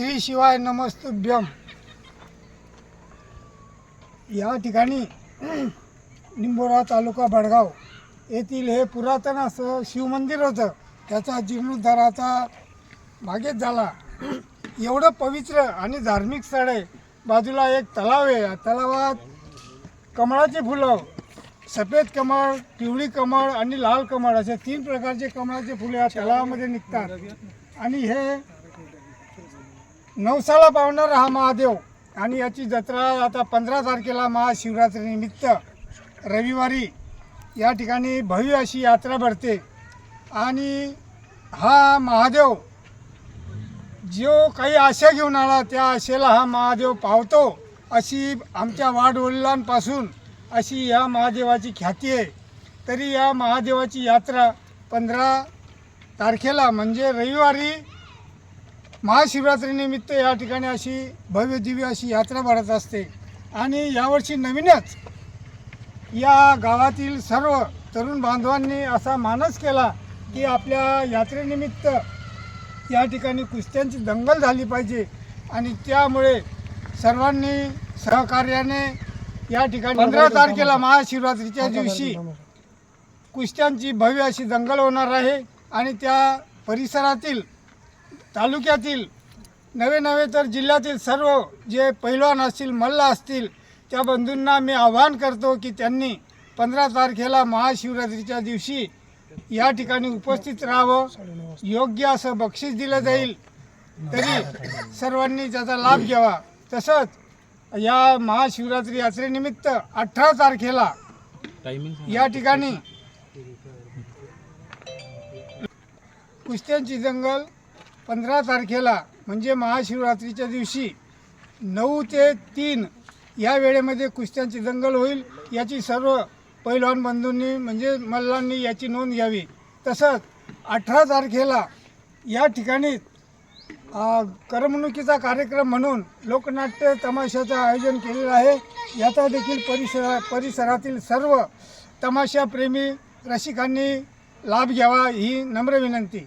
श्री शिवाय नमस्तुभ्यम. या ठिकाणी निंबोरा तालुका बडगाव येथील हे पुरातन असं शिवमंदिर होतं. त्याचा जीर्णोद्धाराचा भागेत मागेच झाला. एवढं पवित्र आणि धार्मिक स्थळ आहे. बाजूला एक तलाव आहे. या तलावात कमळाचे फुलं सफेद कमळ पिवळी कमळ आणि लाल कमळ असे तीन प्रकारचे कमळाचे फुले या तलावामध्ये निघतात. आणि हे नवसाला पावणारा हा महादेव. आणि याची जत्रा आता पंधरा तारखेला महाशिवरात्रीनिमित्त रविवारी या ठिकाणी भव्य अशी यात्रा भरते. आणि हा महादेव जो काही आशा घेऊन आला त्या आशेला हा महादेव पावतो अशी आमच्या वाडवडिलांपासून अशी या महादेवाची ख्याती आहे. तरी या महादेवाची यात्रा पंधरा तारखेला म्हणजे रविवारी महाशिवरात्रीनिमित्त या ठिकाणी अशी भव्य दिव्य अशी यात्रा भरत असते. आणि यावर्षी नवीनच या गावातील सर्व तरुण बांधवांनी असा मानस केला की आपल्या यात्रेनिमित्त या ठिकाणी कुस्त्यांची दंगल झाली पाहिजे. आणि त्यामुळे सर्वांनी सहकार्याने या ठिकाणी पंधरा तारखेला महाशिवरात्रीच्या दिवशी कुस्त्यांची भव्य अशी दंगल होणार आहे. आणि त्या परिसरातील तालुक्यातील नवे नवे तर जिल्ह्यातील सर्व जे पैलवान असतील मल्ल असतील त्या बंधूंना मी आवाहन करतो की त्यांनी पंधरा तारखेला महाशिवरात्रीच्या दिवशी या ठिकाणी उपस्थित राहावं. योग्य असं बक्षीस दिलं जाईल. तरी सर्वांनी त्याचा लाभ घ्यावा. तसंच या महाशिवरात्री यात्रेनिमित्त अठरा तारखेला या ठिकाणी कुस्त्यांची जंगल पंधरा तारखेला म्हणजे महाशिवरात्रीच्या दिवशी नऊ ते तीन या वेळेमध्ये कुस्त्यांची दंगल होईल. याची सर्व पैलवान बंधूंनी म्हणजे मल्लांनी याची नोंद घ्यावी. तसंच अठरा तारखेला या ठिकाणी करमणुकीचा कार्यक्रम म्हणून लोकनाट्य तमाशाचं आयोजन केलेलं आहे. याचा देखील परिसरा परिसरातील सर्व तमाशाप्रेमी रसिकांनी लाभ घ्यावा ही नम्र विनंती.